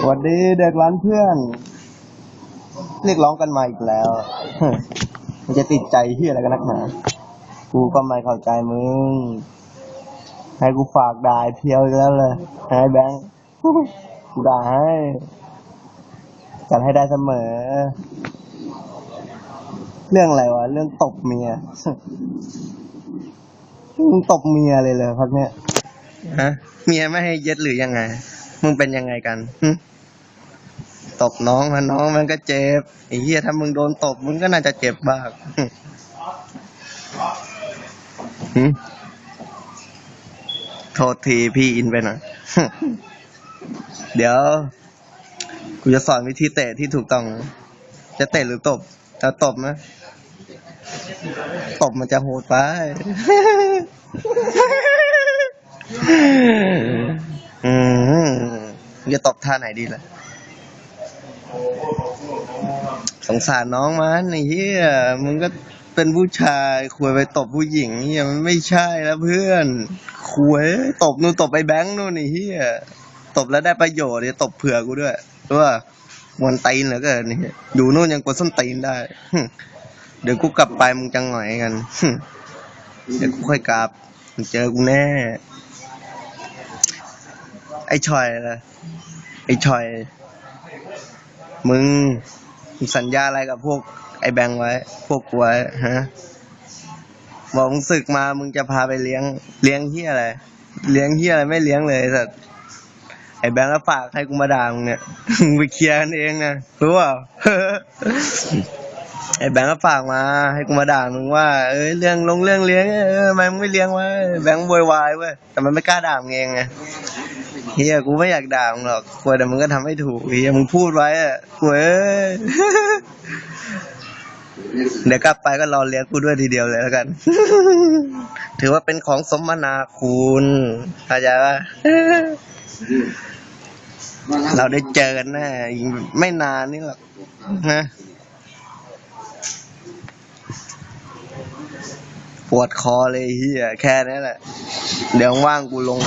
สวัสดีเด็กร้านเพื่อน เรียกร้องกันมาอีกแล้ว มันจะติดใจที่อะไรกันนักหนากูก็ไม่เข้าใจมึง ให้กูฝากด่าไอ้เพียวอีกแล้วเลยให้แบงค์กูด่าให้จัดให้ได้เสมอ เรื่องอะไรวะ เรื่องตบเมียมึงตบเมียเลยเลยพักเนี้ยฮะ เมียไม่ให้เย็ดหรือยังไง มึงเป็นยังไงกันตบน้องมันน้องมันก็เจ็บไอ้เหี้ยถ้ามึงโดนตบมึงก็น่าจะเจ็บบ้างหึหึโทษทีพี่อินไปหน่อยเดี๋ยว กูจะสอนวิธีเตะที่ถูกต้อง จะเตะหรือตบจะตบไหมตบมันจะโหดไป จะตบท่าไหนดีล่ะ สงสารน้องมันไอ้เหี้ยมึงก็เป็นผู้ชายควรไปตบผู้หญิงเหี้ยมันไม่ใช่แล้วเพื่อน ควรตบนู่นตบไปแบงค์นู่นไอ้เหี้ยตบแล้วได้ประโยชน์เนี่ยตบเผื่อกูด้วยรู้ป่ะมวนตีนเหลือเกินนี่อยู่นู่นยังกดส้นตีนได้เดี๋ยวกูกลับไปมึงจังหน่อยกันเดี๋ยวกูค่อยกลับมึงเจอกูแน่ ไอ้ชอยนะไอ้ชอย มึงมึงสัญญาอะไรกับพวก ไอ้แบงค์ไว้ พวกกูไว้ฮะบอกมึงศึกมามึงจะพาไปเลี้ยง เลี้ยงเฮียอะไร เลี้ยงเฮียอะไรไม่เลี้ยงเลยแต่ไอ้แบงค์ก็ฝากให้กูมาด่ามึงเนี่ยมึงไปเคลียร์กันเองนะรู้เปล่า ไอ้แบงค์ก็ฝากมา ให้กูมาด่ามึงว่าเอ้ยเรื่องลงเรื่องเลี้ยงเออทำไมมึงไม่เลี้ยงวะแบงค์โวยวายเว้ยแต่มันไม่กล้าด่ามึงเองไงเฮียกูไม่อยากด่ามึงหรอกกลัวแต่มึงก็ทำให้ถูกเฮียมึงพูดไว้อะกูเอ้ยเดี๋ยวกลับไปก็รอเลี้ยงกูด้วยทีเดียวเลยแล้วกัน ถือว่าเป็นของสมนาคุณเข้าใจปะเราได้เจอกันแน่อีกไม่นานนี่หรอกนะ ปวดคอเลยเฮียแค่นี้แหละ เดี๋ยวว่างกูลง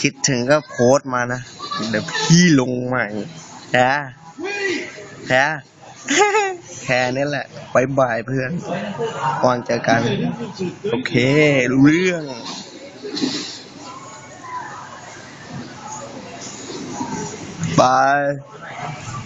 คิดถึงก็โพสต์มานะ เดี๋ยวพี่ลงใหม่แค่แค่แค่นี้แหละบายบายเพื่อนวางเจอกัน โอเค รู้เรื่องบาย